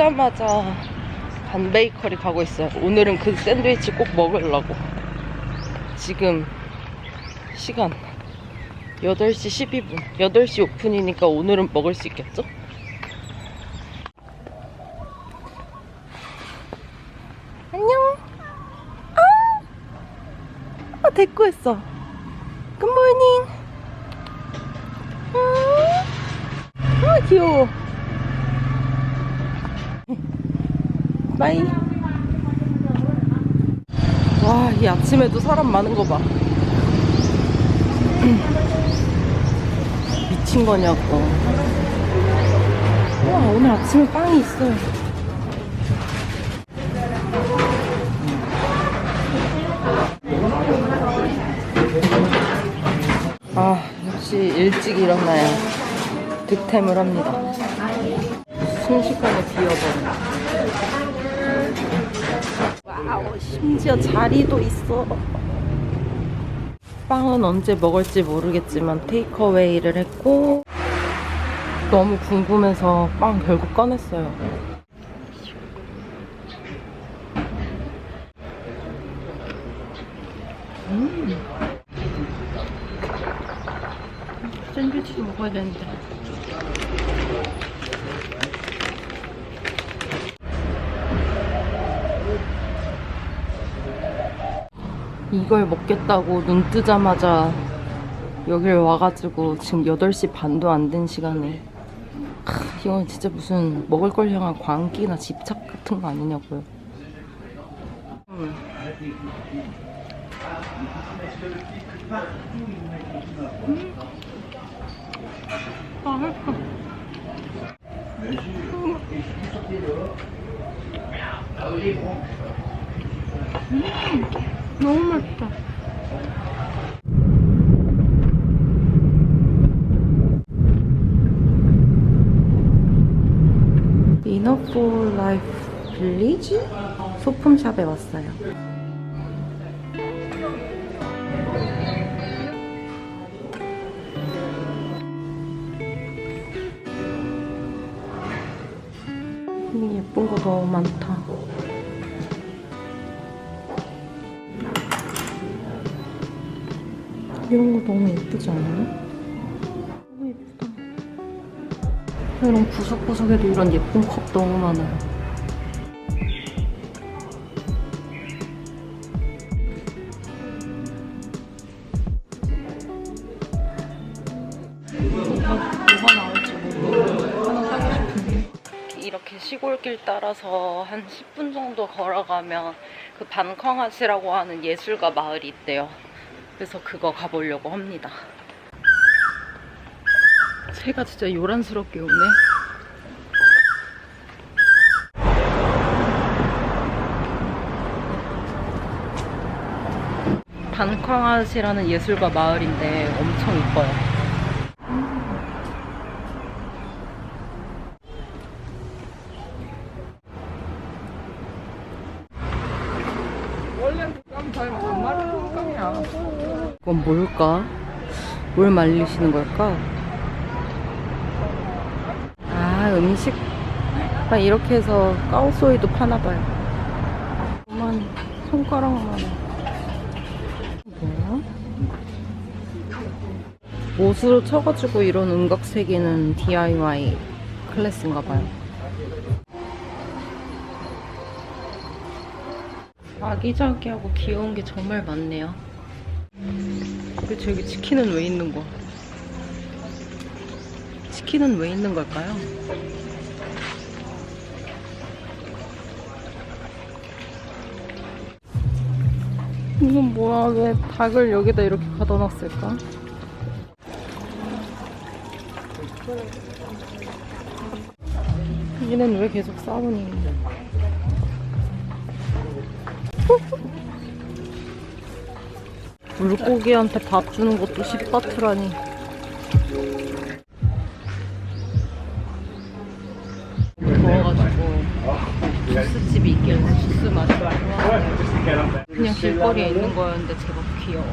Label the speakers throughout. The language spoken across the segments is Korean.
Speaker 1: 뜨자마자 반 베이커리 가고 있어요. 오늘은 그 샌드위치 꼭 먹으려고. 지금 시간 8시 12분. 8시 오픈이니까 오늘은 먹을 수 있겠죠? 안녕. 아, 아 데리고 있어. 굿모닝. 아, 아 귀여워. 바이. 와, 이 아침에도 사람 많은 거 봐. 미친 거냐고. 와, 오늘 아침에 빵이 있어요. 아, 역시 일찍 일어나야 득템을 합니다. 순식간에 비어버려. 와우, 심지어 자리도 있어. 빵은 언제 먹을지 모르겠지만 테이크어웨이를 했고 너무 궁금해서 빵 결국 꺼냈어요. 음. 샌드위치도 먹어야 되는데. 이걸 먹겠다고 눈 뜨자마자 여길 와가지고 지금 8시 반도 안 된 시간에 크, 이건 진짜 무슨 먹을 걸 향한 광기나 집착 같은 거 아니냐고요. 음. 음. 아, 맛있어. 너무 맛있다. 이너포 라이프 빌리지? 소품샵에 왔어요. 이 예쁜 거 너무 많다. 이런 거 너무 예쁘지 않아요? 너무 예쁘다. 이런 구석구석에도 이런 예쁜 컵 너무 많아요. 시골길 따라서 한 10분 정도 걸어가면 그 반컹아시라고 하는 예술가 마을이 있대요. 그래서 그거 가보려고 합니다. 새가 진짜 요란스럽게 오네. 반컹아시라는 예술가 마을인데 엄청 이뻐요. 이건 뭘까? 뭘 말리시는 걸까? 아, 음식. 막 이렇게 해서 까오소이도 파나봐요. 그만, 손가락만 해. 뭐야? 못으로 쳐가지고 이런 음각 새기는 DIY 클래스인가봐요. 아기자기하고 귀여운 게 정말 많네요. 근데 저기 치킨은 왜 있는 거야? 치킨은 왜 있는 걸까요? 이건 뭐야? 왜 닭을 여기다 이렇게 가둬 놨을까? 얘는 왜 계속 싸우니? 물고기한테 밥 주는 것도 십바트라니. 더워가지고 주스집이 있길래 주스 하는데 그냥 길거리에 있는 거였는데 제법 귀여워.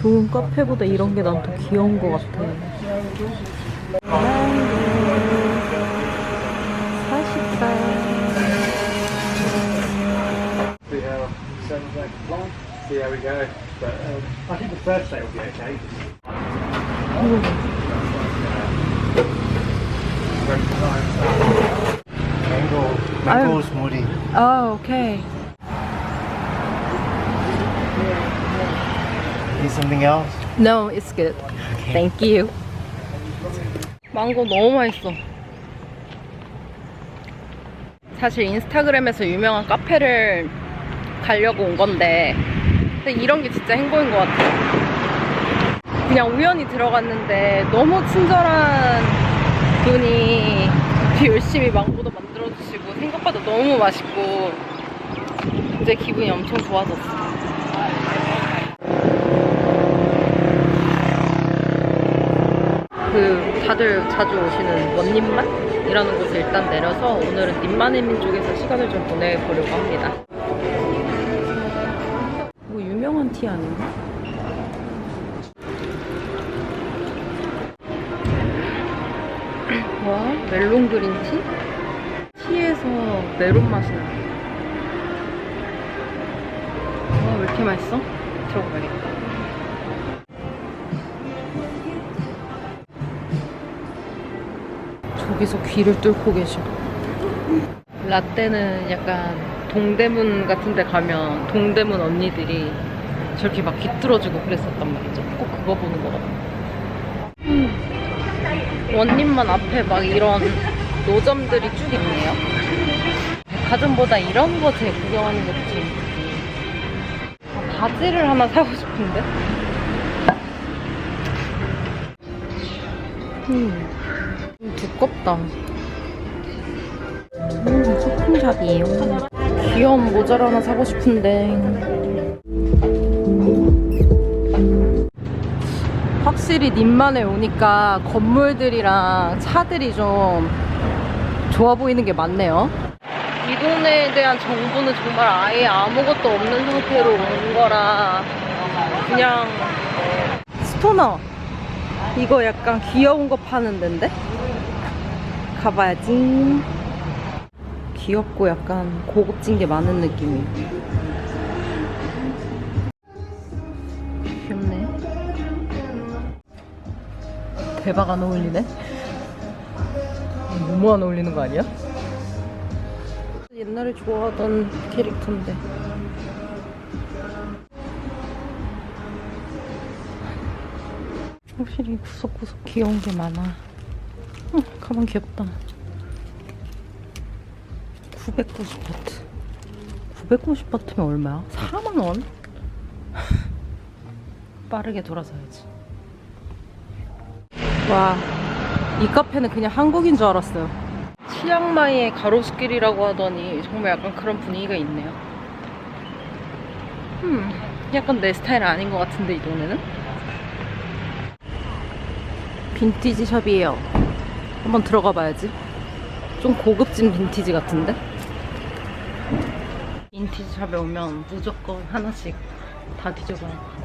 Speaker 1: 좋은 카페보다 이런 게 난 더 귀여운 것 같아.
Speaker 2: See how we go. But um, I think the first day will be okay. Mango, mango smoothie.
Speaker 1: 아, 오케이.
Speaker 2: Need something else?
Speaker 1: No, it's good. Thank you. 망고 너무 맛있어. 사실 인스타그램에서 유명한 카페를 가려고 온 건데, 근데 이런 게 진짜 행복인 것 같아요. 그냥 우연히 들어갔는데 너무 친절한 분이 열심히 망고도 만들어주시고 생각보다 너무 맛있고 이제 기분이 엄청 좋아졌어. 그 다들 자주 오시는 원님만 이라는 곳을 일단 내려서 오늘은 님만의민 쪽에서 시간을 좀 보내보려고 합니다. 티 아닌가? 와 멜론 그린 티? 티에서 메론 맛이 나. 와왜 이렇게 맛있어? 들어가야겠다. 저기서 귀를 뚫고 계셔. 라떼는 약간 동대문 같은 데 가면 동대문 언니들이 저렇게 막 귀뚫어주고 그랬었단 말이죠. 꼭 그거 보는 거 같아. 음. 원님만 앞에 막 이런 노점들이 쭉 있네요. 백화점보다 이런 거제 구경하는 게더 재밌지. 아, 바지를 하나 사고 싶은데? 음. 좀 두껍다. 음, 소품샵이에요. 귀여운 모자를 하나 사고 싶은데. 확실히 님만에 오니까 건물들이랑 차들이 좀 좋아 보이는 게 많네요. 이 동네에 대한 정보는 정말 아예 아무것도 없는 상태로 온 거라 그냥 스토너 이거 약간 귀여운 거 파는 데인데? 가봐야지. 귀엽고 약간 고급진 게 많은 느낌이에요. 대박 안 어울리네? 너무 안 어울리는 거 아니야? 옛날에 좋아하던 캐릭터인데. 확실히 구석구석 귀여운 게 많아. 응, 가방 귀엽다. 990바트. 990바트면 얼마야? 4만원? 빠르게 돌아서야지. 와, 이 카페는 그냥 한국인 줄 알았어요. 치앙마이의 가로수길이라고 하더니 정말 약간 그런 분위기가 있네요. 음, 약간 내 스타일 아닌 것 같은데, 이 동네는? 빈티지 샵이에요. 한번 들어가 봐야지. 좀 고급진 빈티지 같은데? 빈티지 샵에 오면 무조건 하나씩 다 뒤져봐요.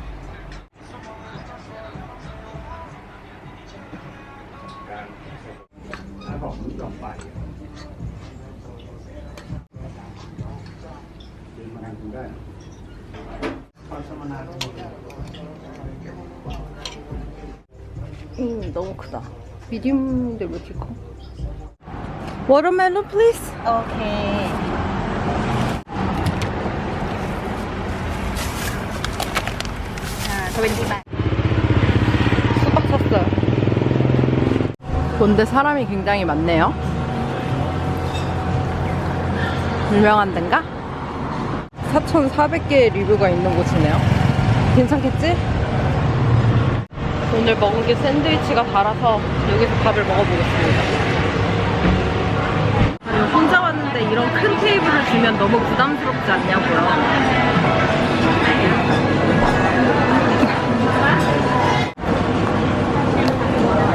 Speaker 1: 크다. 미디움인데 왜 이렇게 커? Watermelon, please.
Speaker 3: Okay. 20 baht.
Speaker 1: 수박 샀어요. 본데 사람이 굉장히 많네요. 유명한 데인가? 4,400개의 리뷰가 있는 곳이네요. 괜찮겠지? 오늘 먹은 게 샌드위치가 달아서 여기서 밥을 먹어보겠습니다. 아니, 혼자 왔는데 이런 큰 테이블을 주면 너무 부담스럽지 않냐고요.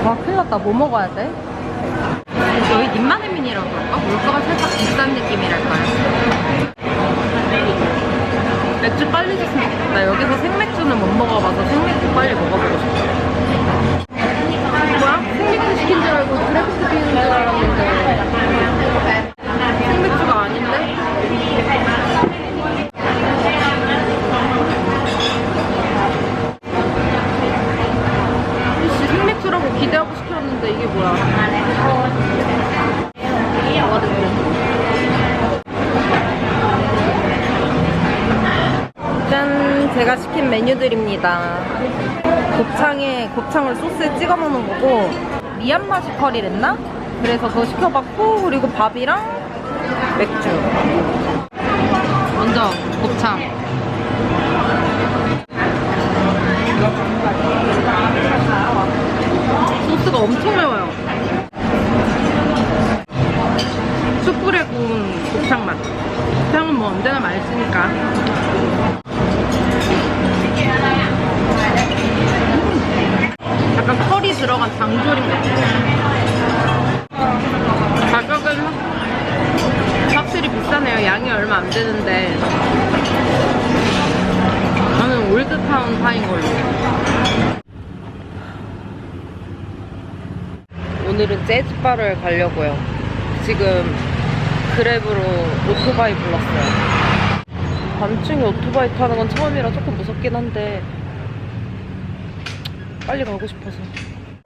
Speaker 1: 와, 큰일 났다. 뭐 먹어야 돼? 여기 님만의민이라고 그럴까? 물가가 살짝 비싼 느낌이랄까요? 맥주 빨리 줬으면 좋겠다. 나 여기서 생맥주는 못 먹어봐서 생맥주 빨리 먹어보고 싶어. 제가 시킨 메뉴들입니다. 곱창에 곱창을 소스에 찍어 먹는 거고 미얀마식 커리랬나? 그래서 그거 시켜봤고 그리고 밥이랑 맥주. 먼저 곱창. 소스가 엄청 매워요. 장조림 같아요. 가격은 확실히 비싸네요. 양이 얼마 안 되는데. 저는 올드타운 파인 걸로. 오늘은 재즈바를 가려고요. 지금 그랩으로 오토바이 불렀어요. 밤중에 오토바이 타는 건 처음이라 조금 무섭긴 한데 빨리 가고 싶어서.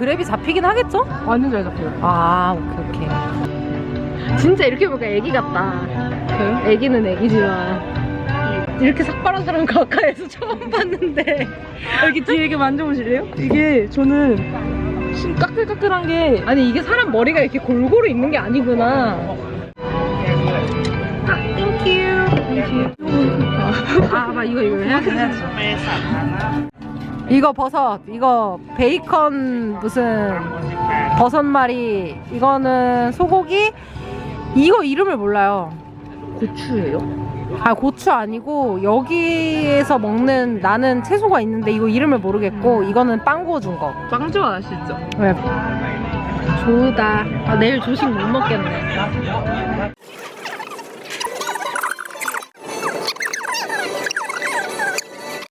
Speaker 1: 그랩이 잡히긴 하겠죠?
Speaker 4: 완전 잘 잡혀요.
Speaker 1: 아 오케이 오케이
Speaker 4: 진짜 이렇게 보니까 애기 같다. 애기는 애기지만 이렇게 삭발한 사람 가까이서 처음 봤는데 여기 뒤에 이렇게 만져보실래요? 이게 저는 심 까끌까끌한 게 아니 이게 사람 머리가 이렇게 골고루 있는 게 아니구나. 아, 땡큐. 아, 봐 이거 이거 해야지.
Speaker 1: 이거 버섯 이거 베이컨 무슨 버섯 말이 이거는 소고기 이거 이름을 몰라요
Speaker 4: 고추예요?
Speaker 1: 아 고추 아니고 여기에서 먹는 나는 채소가 있는데 이거 이름을 모르겠고 이거는 빵 구워준 거
Speaker 4: 빵 좋아하시죠?
Speaker 1: 왜?
Speaker 4: 좋다. 아, 내일 조식 못 먹겠네.